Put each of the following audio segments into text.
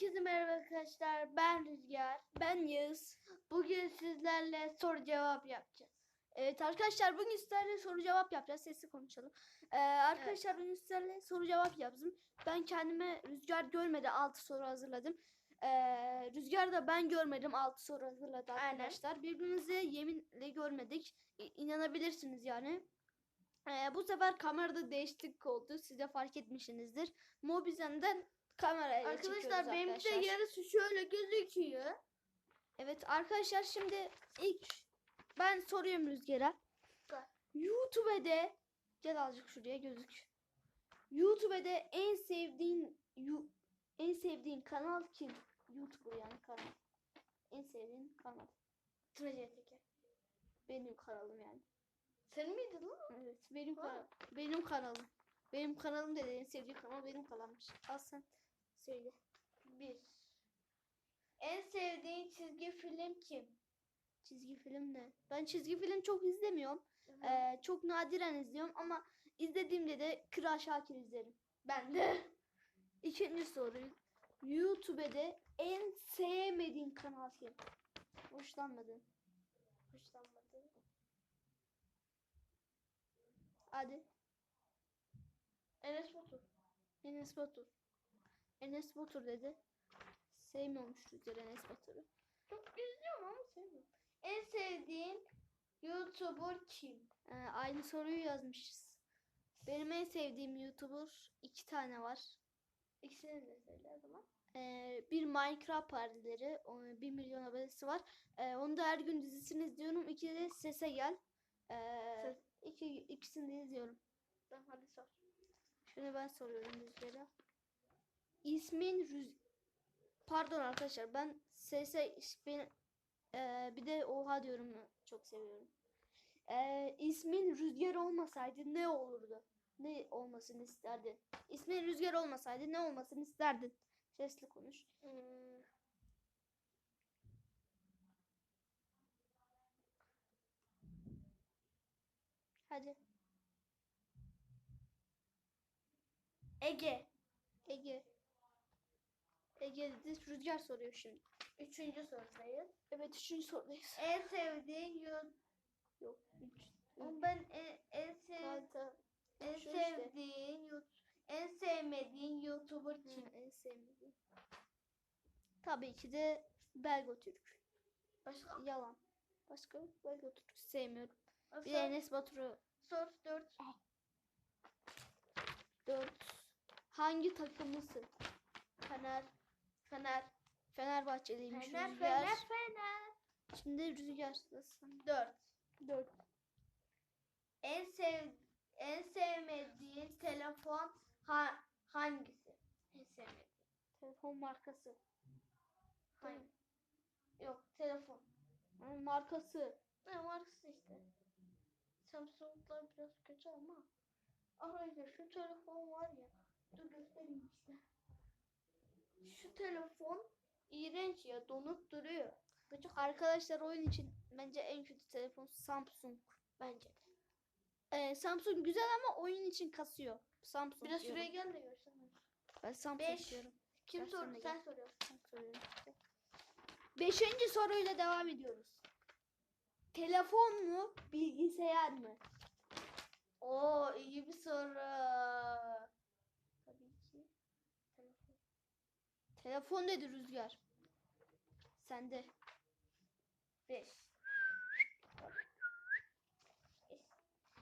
Herkese merhaba arkadaşlar. Ben Rüzgar. Ben Yağız. Bugün sizlerle soru cevap yapacağız. Evet arkadaşlar bugün sizlerle soru cevap yapacağız. Sesli konuşalım. Ee, arkadaşlar bugün sizlerle soru cevap yaptım. Ben kendime Rüzgar görmedi 6 soru hazırladım. Ee, Rüzgar da ben görmedim 6 soru hazırladı Aynen. arkadaşlar. Birbirimizi yeminle görmedik. İnanabilirsiniz yani. Ee, bu sefer kamerada değişiklik oldu. Siz de fark etmişsinizdir. Mobizen'den kamerayla Arkadaşlar çekiyoruz benim de arkadaşlar. yarısı şöyle gözüküyor. Evet arkadaşlar şimdi ilk ben soruyorum Rüzgar'a. Sor. YouTube'da gel azıcık şuraya gözük. YouTube'da en sevdiğin yu- en sevdiğin kanal kim? YouTuber yani kanal. En sevdiğin kanal. Trajeteki. Benim kanalım yani. Sen miydin lan? Evet benim kanal. Benim kanalım. Benim kanalım dedi en sevdiği kanal benim kanalmış. Al sen söyle. Bir. En sevdiğin çizgi film kim? Çizgi film ne? Ben çizgi film çok izlemiyorum. Ee, çok nadiren izliyorum ama izlediğimde de Kral Şakir izlerim. ben de. İkinci soru. YouTube'da en sevmediğin kanal kim? Hoşlanmadın. Hoşlanmadım. Hadi. Enes Batur. Enes Batur. Enes Batur dedi. Sevmiyormuş Rüzgar Enes Batur'u. Çok izliyorum ama sevmiyorum. En sevdiğin YouTuber kim? Ee, aynı soruyu yazmışız. Benim en sevdiğim YouTuber iki tane var. İkisini de söyle o zaman. Ee, bir Minecraft partileri. o- Bir milyon abonesi var. Ee, onu da her gün dizisini izliyorum. İki de Sese Gel. Ee, Ses- iki, ikisini de izliyorum. Tamam hadi sor. Şunu ben soruyorum Rüzgar'a. İsmin Rüz... Pardon arkadaşlar ben Sese ben, ee, bir de Oha diyorum çok seviyorum. Ee, ismin Rüzgar olmasaydı ne olurdu? Ne olmasını isterdin? İsmin Rüzgar olmasaydı ne olmasını isterdin? Sesli konuş. Hmm. Hadi. Ege. Ege. Ege dedi. Rüzgar soruyor şimdi. Üçüncü sorudayız. Evet üçüncü sorudayız. En sevdiğin YouTube. Yok. Üç. Ben en, en, sev, en Şu işte. sevdiğin YouTube. En sevmediğin YouTuber Hı, kim? en sevmediğim. Tabii ki de Belgo Türk. Başka? Yalan. Başka Belgo Türk sevmiyorum. Bir de Enes Batur'u sor dört. 4. Hangi takımlısın? Fener. Fener. Fenerbahçeliymiş Fener, Rüzgar. Fener, Fener. Şimdi Rüzgar'dasın. Dört. 4. En sev en sevmediğin telefon ha, hangisi? En sevmediğin. Telefon markası. Hangi? Yok telefon. Markası. Ne markası işte. Samsung'lar biraz kötü ama. Arkadaşlar şu telefon var ya. Dur göstereyim işte. Şu telefon iğrenç ya donup duruyor. Gıcık Arkadaşlar oyun için bence en kötü telefon Samsung. bence. Ee, Samsung güzel ama oyun için kasıyor. Samsung Biraz diyorum. şuraya gel de görsen. Ben Samsung Beş. diyorum. Kim sordu? gel. Sen soruyorsun. Beşinci soruyla devam ediyoruz. Telefon mu, bilgisayar mı? Oo iyi bir soru. Tabii ki. Telefon. Telefon dedi Rüzgar. Sende. 5.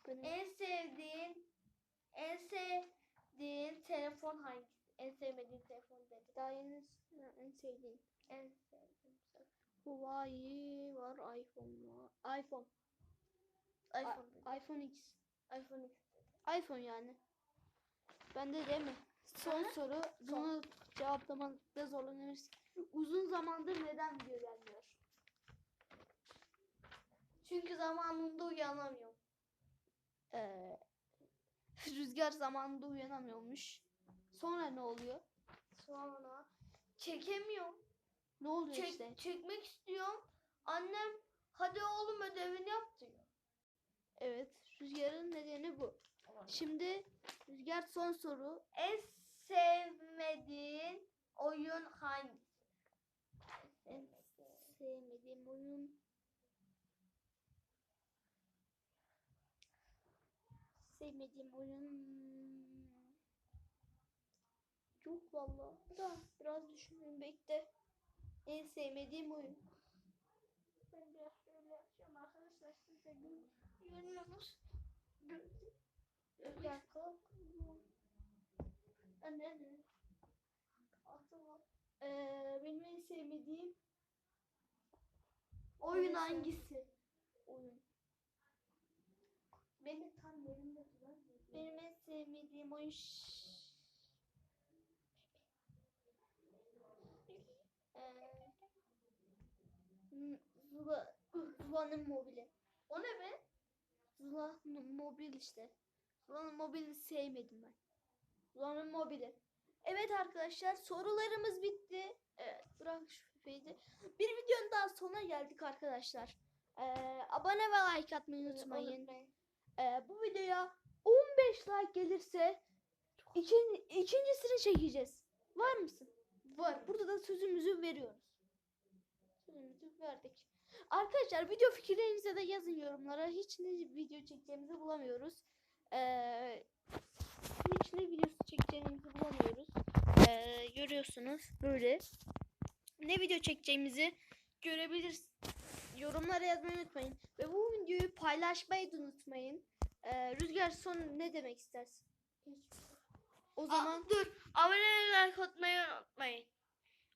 Benim En sevdiğin en sevdiğin telefon hangisi? En sevmediğin telefon dedi. daha yeni en sevdiğim. En sevdiğim telefon. Huawei var, iPhone var. iPhone. iPhone. I- iPhone X. iPhone X iPhone yani. Bende değil mi? Son Aha. soru. Bunu cevaplamakta zorlanıyoruz. Uzun zamandır neden video gelmiyor? Çünkü zamanında uyanamıyorum. Ee, Rüzgar zamanında uyanamıyormuş. Sonra ne oluyor? Sonra çekemiyorum. Ne oluyor Çek, işte? Çekmek istiyorum. Annem hadi oğlum ödevini yap diyor. Evet. Rüzgar'ın nedeni bu. Şimdi Rüzgar son soru. En sevmediğin oyun hangisi? En sevmediğim oyun. Sevmediğim oyun. Yok vallahi. Da biraz düşünün bekle. En sevmediğim oyun. Ben biraz şöyle yapacağım arkadaşlar siz de gör- görüyorsunuz. Gö- Bir dakika. Anne ne? Aklıma. Ee, benim en sevmediğim oyun hangisi? Oyun. Beni tam yerimde duran Benim en sevmediğim oyun Zula, Zula'nın mobili. O ne be? Zula'nın mobil işte. Zula'nın mobilini sevmedim ben. Zula'nın mobili. Evet arkadaşlar sorularımız bitti. Evet bırak şu feyzi. Bir videonun daha sonuna geldik arkadaşlar. Ee, abone ve like atmayı unutmayın. Unutmayın. Ee, bu videoya 15 like gelirse ikinci, ikincisini çekeceğiz. Var mısın? Var. Burada da sözümüzü veriyoruz. Sözümüzü verdik. Arkadaşlar video fikirlerinizi de yazın yorumlara. Hiç ne video çekeceğimizi bulamıyoruz. Ee, hiç ne videosu çekeceğimizi bulamıyoruz. Ee, görüyorsunuz böyle. Ne video çekeceğimizi görebilirsiniz. Yorumlara yazmayı unutmayın. Ve bu videoyu paylaşmayı da unutmayın. Ee, Rüzgar son ne demek istersin? O zaman Aa, dur. Abone like atmayı unutmayın.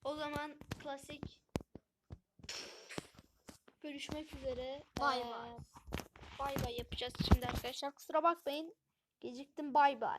o zaman klasik görüşmek üzere. Bay Ee, bay. Bay bay yapacağız şimdi arkadaşlar. Kusura bakmayın. Geciktim. Bay bay.